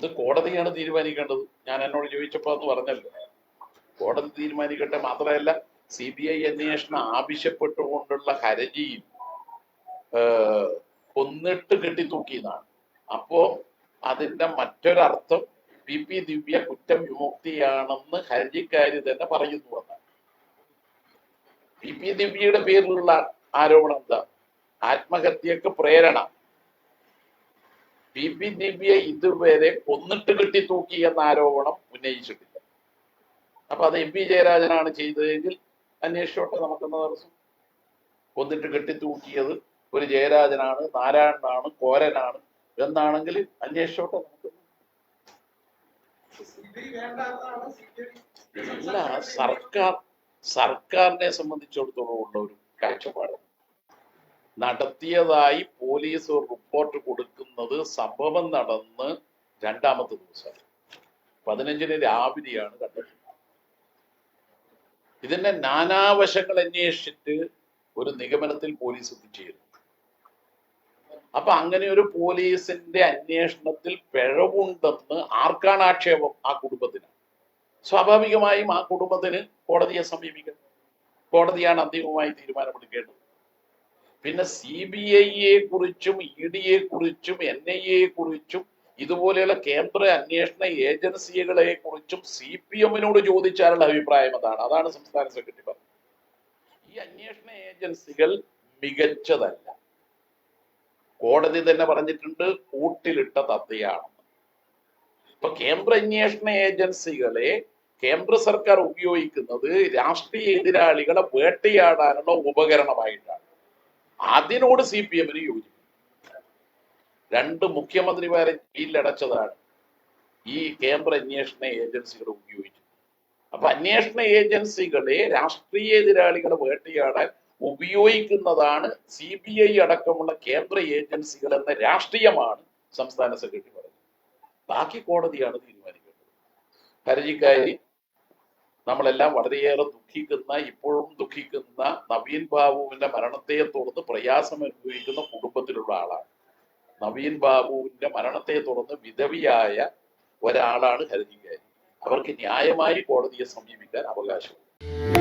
അത് കോടതിയാണ് തീരുമാനിക്കേണ്ടത്. ഞാൻ എന്നോട് ചോദിച്ചപ്പോൾ എന്ന് പറഞ്ഞല്ലോ. കോടതി തീരുമാനിക്കട്ടെ മാത്രമല്ല സി ബി ഐ അന്വേഷണം ആവശ്യപ്പെട്ടുകൊണ്ടുള്ള ഹരജിയും കൊന്നിട്ട് കെട്ടിത്തൂക്കിയതാണ്. അപ്പോ അതിന്റെ മറ്റൊരർത്ഥം പി പി ദിവ്യ കുറ്റം വിമുക്തിയാണെന്ന് ഹർജിക്കാരി തന്നെ പറയുന്നു എന്നാണ്. പി പി ദിവ്യയുടെ പേരിലുള്ള ആരോപണം എന്താ? ആത്മഹത്യക്ക് പ്രേരണ. പി പി ദിവ്യ ഇതുവരെ കൊന്നിട്ട് തൂക്കി എന്ന ആരോപണം ഉന്നയിച്ചിട്ടില്ല. അപ്പൊ അത് എം പി ജയരാജനാണ് ചെയ്തതെങ്കിൽ അന്വേഷിച്ചോട്ടെ നമുക്കെന്ന തടസ്സം കൊന്നിട്ട് കെട്ടിത്തൂക്കിയത് ഒരു ജയരാജനാണ് നാരായണനാണ് കോരനാണ് എന്നാണെങ്കിൽ അന്വേഷിച്ചോട്ടെ നമുക്ക് അല്ല സർക്കാർ സർക്കാരിനെ സംബന്ധിച്ചിടത്തോളം ഉള്ള ഒരു കാഴ്ചപ്പാട്. നടത്തിയതായി പോലീസ് റിപ്പോർട്ട് കൊടുക്കുന്നത് സംഭവം നടന്ന് രണ്ടാമത്തെ ദിവസം. പതിനഞ്ചിന് രാവിലെയാണ് കണ്ടത് ഇതിന്റെ നാനാവശങ്ങൾ അന്വേഷിച്ചിട്ട് ഒരു നിഗമനത്തിൽ പോലീസ് എത്തിച്ചേരുന്നു. അപ്പൊ അങ്ങനെ ഒരു പോലീസിന്റെ അന്വേഷണത്തിൽ പിഴവുണ്ടെന്ന് ആർക്കാണ് ആക്ഷേപം? ആ കുടുംബത്തിന്. സ്വാഭാവികമായും ആ കുടുംബത്തിന് കോടതിയെ സമീപിക്കണം. കോടതിയാണ് അന്തിമമായി തീരുമാനമെടുക്കേണ്ടത്. പിന്നെ സി ബി ഐയെ കുറിച്ചും ഇ ഡിയെ കുറിച്ചും എൻ ഐ എ കുറിച്ചും ഇതുപോലെയുള്ള കേന്ദ്ര അന്വേഷണ ഏജൻസികളെ കുറിച്ചും സി പി എമ്മിനോട് ചോദിച്ചാലുള്ള അഭിപ്രായം അതാണ്. അതാണ് സംസ്ഥാന സെക്രട്ടറി പറഞ്ഞത്. ഈ അന്വേഷണ ഏജൻസികൾ മികച്ചതല്ല. കോടതി തന്നെ പറഞ്ഞിട്ടുണ്ട് കൂട്ടിലിട്ട തത്തയാണെന്ന്. ഇപ്പൊ കേന്ദ്ര അന്വേഷണ ഏജൻസികളെ കേന്ദ്ര സർക്കാർ ഉപയോഗിക്കുന്നത് രാഷ്ട്രീയ എതിരാളികളെ വേട്ടയാടാനുള്ള ഉപകരണമായിട്ടാണ്. അതിനോട് സി പി എമ്മിന് യോജിക്കും. രണ്ട് മുഖ്യമന്ത്രിമാരെ ജയിലിലടച്ചതാണ് ഈ കേന്ദ്ര അന്വേഷണ ഏജൻസികൾ ഉപയോഗിച്ചു അപ്പൊ അന്വേഷണ ഏജൻസികളെ രാഷ്ട്രീയ എതിരാളികളെ വേട്ടയാടാൻ ഉപയോഗിക്കുന്നതാണ് സി ബി ഐ അടക്കമുള്ള കേന്ദ്ര ഏജൻസികൾ എന്ന രാഷ്ട്രീയമാണ് സംസ്ഥാന സെക്രട്ടറി പറഞ്ഞത്. ബാക്കി കോടതിയാണ് തീരുമാനിക്കേണ്ടത്. ഹർജിക്കാരി നമ്മളെല്ലാം വളരെയേറെ ദുഃഖിക്കുന്ന ഇപ്പോഴും ദുഃഖിക്കുന്ന നവീൻ ബാബുവിന്റെ മരണത്തെ തുടർന്ന് പ്രയാസം അനുഭവിക്കുന്ന കുടുംബത്തിലുള്ള ആളാണ്. നവീൻ ബാബുവിന്റെ മരണത്തെ തുടർന്ന് വിധവിയായ ഒരാളാണ് ഹർജിക്കാരി അവർക്ക് ന്യായമായി കോടതിയെ സമീപിക്കാൻ അവകാശമുണ്ട്.